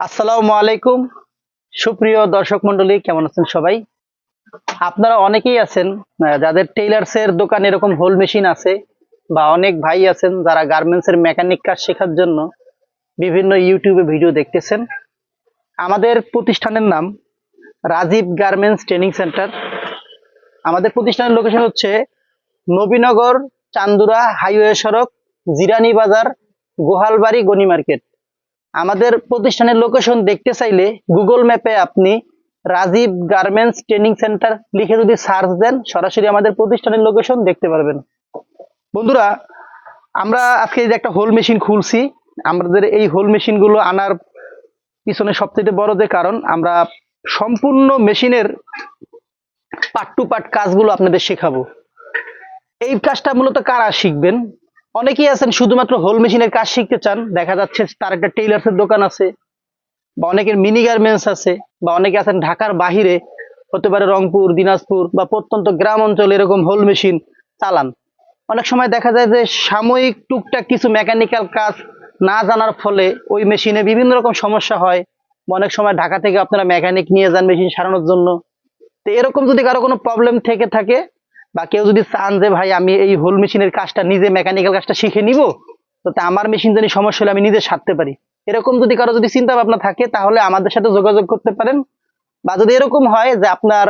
আসসালামু আলাইকুম। সুপ্রিয় দর্শক মন্ডলী কেমন আছেন সবাই? আপনারা অনেকেই আছেন যাদের টেইলার্স এর দোকান এরকম হোল মেশিন আছে, বা অনেক ভাই আছেন যারা গার্মেন্টস এর মেকানিক কাজ শেখার জন্য বিভিন্ন ইউটিউবে ভিডিও দেখতেছেন। আমাদের প্রতিষ্ঠানের নাম রাজীব গার্মেন্টস ট্রেনিং সেন্টার আমাদের প্রতিষ্ঠানের লোকেশন হচ্ছে নবীনগর চান্দুরা হাইওয়ে সড়ক, জিরানি বাজার, গোহালবাড়ি গনি মার্কেট। আমাদের প্রতিষ্ঠানের লোকেশন দেখতে চাইলে গুগল ম্যাপে আপনি রাজীব গার্মেন্টস ট্রেনিং সেন্টার লিখে যদি সার্চ দেন, সরাসরি আমাদের প্রতিষ্ঠানের লোকেশন দেখতে পারবেন। বন্ধুরা, আমরা আজকে যে একটা হোল মেশিন খুলছি, আমাদের এই হোল মেশিনগুলো আনার পিছনে সবচেয়ে বড় যে কারণ, আমরা সম্পূর্ণ মেশিনের পার্ট টু পার্ট কাজগুলো আপনাদের শেখাবো। এই কাজটা মূলত কারা শিখবেন? অনেকেই আছেন শুধুমাত্র হোল মেশিনের কাজ শিখতে চান। দেখা যাচ্ছে তার একটা টেইলার্সের দোকান আছে, বা অনেকের মিনি গার্মেন্টস আছে, বা অনেকে আছেন ঢাকার বাহিরে, হতে পারে রংপুর, দিনাজপুর, বা প্রত্যন্ত গ্রাম অঞ্চলে এরকম হোল মেশিন চালান। অনেক সময় দেখা যায় যে সাময়িক টুকটাক কিছু মেকানিক্যাল কাজ না জানার ফলে ওই মেশিনে বিভিন্ন রকম সমস্যা হয় অনেক সময় ঢাকা থেকে আপনারা মেকানিক নিয়ে যান মেশিন সারানোর জন্য। তো এরকম যদি কারও কোনো প্রবলেম থেকে থাকে বা কেউ যদি চান যে, ভাই, আমি এই হোল মেশিনের কাজটা নিজে মেকানিক্যাল কাজটা শিখে নিব, তো আমার মেশিন জানি সমস্যা হলে আমি নিজে সারতে পারি। এরকম যদি কারও যদি চিন্তা ভাবনা থাকে, তাহলে আমাদের সাথে যোগাযোগ করতে পারেন। বা যদি এরকম হয় যে, আপনার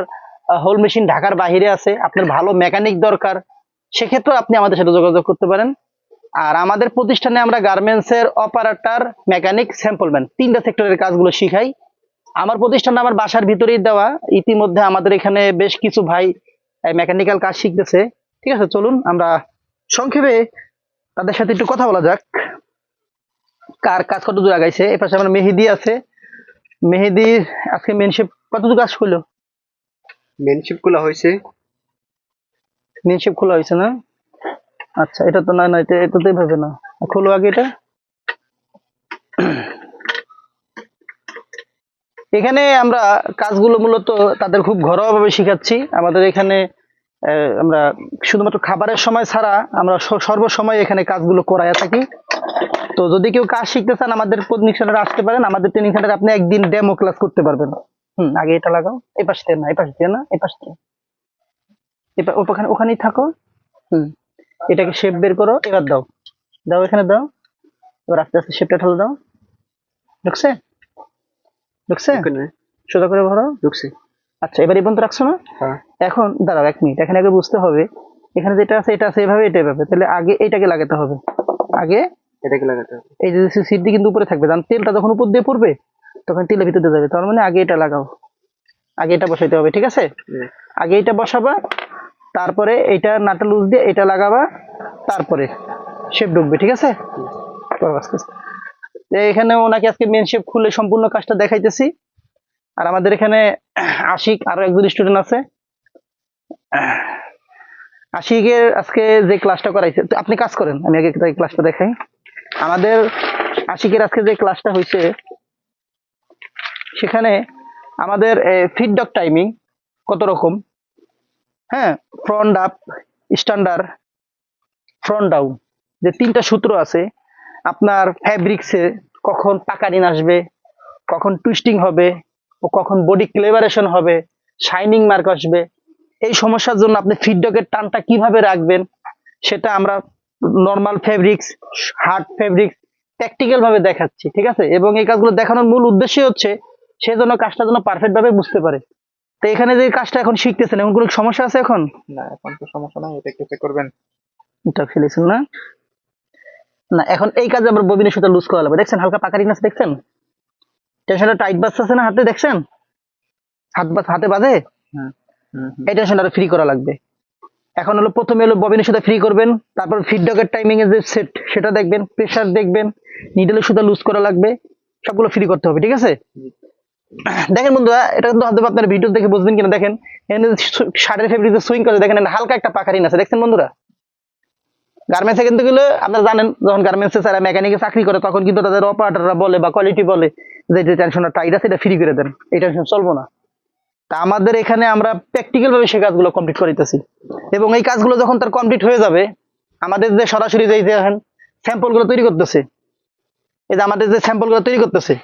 হোল মেশিন ঢাকার বাইরে আছে, আপনার ভালো মেকানিক দরকার, সেক্ষেত্রেও আপনি আমাদের সাথে যোগাযোগ করতে পারেন। আর আমাদের প্রতিষ্ঠানে আমরা গার্মেন্টস এর অপারেটর মেকানিক স্যাম্পলম্যান তিনটা সেক্টরের কাজগুলো শিখাই। আমার প্রতিষ্ঠানটা আমার বাসার ভিতরেই দেওয়া। ইতিমধ্যে আমাদের এখানে বেশ কিছু ভাই মেকানিক্যাল কাজ শিখতেছে। ঠিক আছে চলুন আমরা সংক্ষেপে তাদের সাথে একটু কথা বলা যাক। কার কাজ কত দূর আগাইছে? এ পাশে আমার মেহেদি আছে। মেহেদির আজকে মেনশিপ কত দূর কাজ করল? মেনশিপগুলো হয়েছে। মেনশিপ খোলা হয়েছে না? আচ্ছা এটা তো না না এটা এটাতেই ভাবে না। খোলো আগে এটা। এখানে আমরা কাজগুলো মূলত তাদের খুব ঘরোয়াভাবে শিখাচ্ছি। আমাদের এখানে আমরা শুধুমাত্র খাবারের সময় ছাড়া আমরা সর্বসময় এখানে কাজগুলো করাইয়া থাকি। তো যদি কেউ কাজ শিখতে চান আমাদের ট্রেনিং সেন্টারে আসতে পারেন। আমাদের ট্রেনিং সেন্টারে আপনি একদিন ডেমো ক্লাস করতে পারবেন। হুম আগে এটা লাগাও। এই পাশ থেকে না এই পাশ দিয়ে না এই পাশ এবার ওখানে ওখানেই থাকো। হুম এটাকে শেপ বের করো। এবার দাও। দাও এখানে দাও। এবার আস্তে আস্তে শেপটা ঢালো দাও। ঢুকছে? ঢুকছে? সোজা করে ভরো ঢুকছে। আচ্ছা এবার এই পর্যন্ত রাখছো না? হ্যাঁ। এখন দাঁড়াও এক মিনিট এখানে আগে বুঝতে হবে এখানে যেটা আছে এটা আছে এভাবে এটা এভাবে তাহলে আগে এটাকে লাগাতে হবে আগে এটাকে লাগাতে হবে। এই যে সিটটি কিন্তু উপরে থাকবে কারণ তেলটা যখন উপর দিয়ে পড়বে তখন তেলের ভিতরে যাবে তার মানে আগে এটা লাগাও আগে এটা বসাইতে হবে ঠিক আছে? আগে এটা বসাবা তারপরে এইটা নাটা লুজ দিয়ে এটা লাগাবা তারপরে শেপ ঢুকবে ঠিক আছে? এখানে ওনাকে আজকে মেন শেপ খুলে সম্পূর্ণ কাজটা দেখাইতেছি আর আমাদের এখানে আশিক আরও একজন স্টুডেন্ট আছে আশিকের আজকে যে ক্লাসটা করাইছে আপনি কাজ করেন, আমি আগে ক্লাসটা দেখাই। আমাদের আশিকের আজকে যে ক্লাসটা হয়েছে সেখানে আমাদের ফিডব্যাক টাইমিং কত রকম? হ্যাঁ front up standard front down যে তিনটা সূত্র আছে, আপনার ফ্যাব্রিক্সে কখন পাকারিন আসবে, কখন টুইস্টিং হবে, ও কখন বডি ক্লেভারেশন হবে শাইনিং মার্ক আসবে এই সমস্যার জন্য আপনি ফিডব্যাকের টানটা কীভাবে রাখবেন? সেটা আমরা normal fabrics hard fabrics practical ভাবে দেখাচ্ছি ঠিক আছে? এবং এই কাজগুলো দেখানোর মূল উদ্দেশ্যই হচ্ছে সে যেন কাজটা যেন পারফেক্ট ভাবে বুঝতে পারে। তো এখানে যে কাজটা এখন শিখতেছেন এখন কোনো সমস্যা আছে এখন? না এখন তো সমস্যা নাই এটা কেটে করবেন। এটা ফেলেছেন না? না এখন এই কাজে আবার ববিনের সুতা লুজ করা লাগবে। দেখছেন হালকা পাকারি নাচ দেখছেন? টেনশনটা টাইট বাজতেছে না হাতে দেখছেন? হাত বাজ হাতে বাজে? হুম। এই টেনশনটা ফ্রি করা লাগবে। এখন হলো প্রথমে হলো ববিনের সুতা ফ্রি করবেন, তারপর ফিডব্যাকের টাইমিং এর যে সেট সেটা দেখবেন প্রেসার দেখবেন নিডলের সুতা লুজ করা লাগবে, সবগুলো ফ্রি করতে হবে, ঠিক আছে? দেখেন বন্ধুরা, এটা কিন্তু হয়তো আপনার ভিডিও দেখে বুঝবেন কিনা, দেখেন, এখানে শার্টের ফেব্রিক সুইং করে, দেখেন, হালকা একটা পাখারিন আছে, দেখছেন বন্ধুরা? গার্মেন্টসে কিন্তু গেলে আপনারা জানেন, যখন গার্মেন্টসে যারা মেকানিকে চাকরি করে, তখন কিন্তু তাদের অপারেটররা বলে বা কোয়ালিটি বলে যে টেনশনটা টাইট আছে, এটা ফ্রি করে দেন এই টেনশন চলবো না। তা আমাদের এখানে আমরা প্র্যাকটিক্যাল ভাবে সেই কাজগুলো কমপ্লিট করিতেছি। এবং এই কাজগুলো যখন তার কমপ্লিট হয়ে যাবে, আমাদের যে সরাসরি যে স্যাম্পলগুলো তৈরি করতেছে। এই যে আমাদের যে স্যাম্পলগুলো তৈরি করতেছে,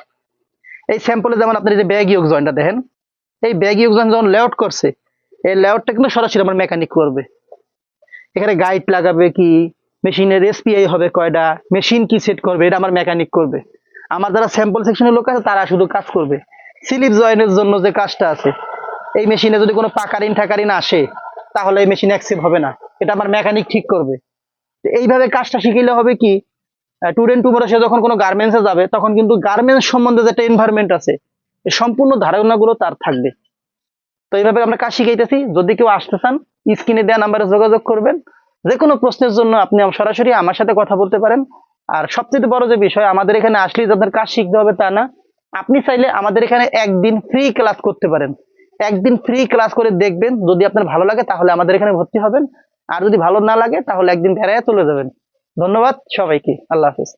এই স্যাম্পলে যেমন আপনার যে ব্যাগ ইউক জয়েন্টটা দেখেন, এই ব্যাগ ইউক জয়েন্ট যখন লেআউট করছে, এই লেআউটটা কিন্তু সরাসরি আমার মেকানিক করবে। এখানে গাইড লাগাবে কি মেশিনের এসপিআই হবে কয়টা মেশিন কি সেট করবে, এটা আমার মেকানিক করবে। আমার যারা স্যাম্পল সেকশনের লোক আছে, তারা শুধু কাজ করবে। স্লিপ জয়েনের জন্য যে কাজটা আছে এই মেশিনে যদি কোনো পাকারিন ঠাকারিন আসে, তাহলে এই মেশিন অ্যাক্সেপ্ট হবে না। এটা আমার মেকানিক ঠিক করবে। এইভাবে কাজটা শিখিলে হবে কি স্টুডেন্ট টুমোরো সে যখন কোনো গার্মেন্টসে যাবে, তখন কিন্তু গার্মেন্টস সম্বন্ধে যেটা এনভায়রনমেন্ট আছে সম্পূর্ণ ধারণাগুলো তার থাকবে। তো এইভাবে আমরা কাজ শিখাইতেছি। যদি কেউ আসতে চান স্ক্রিনে দেওয়া নাম্বারে যোগাযোগ করবেন। যে কোনো প্রশ্নের জন্য আপনি সরাসরি আমার সাথে কথা বলতে পারেন। আর সবচেয়ে বড় যে বিষয়, আমাদের এখানে আসলেই যে আপনার কাজ শিখতে হবে তা না, আপনি চাইলে আমাদের এখানে একদিন ফ্রি ক্লাস করতে পারেন। একদিন ফ্রি ক্লাস করে দেখবেন। যদি আপনার ভালো লাগে, তাহলে আমাদের এখানে ভর্তি হবেন। আর যদি ভালো না লাগে, তাহলে একদিন বেড়ায় চলে যাবেন। ধন্যবাদ সবাইকে। আল্লাহ হাফিজ।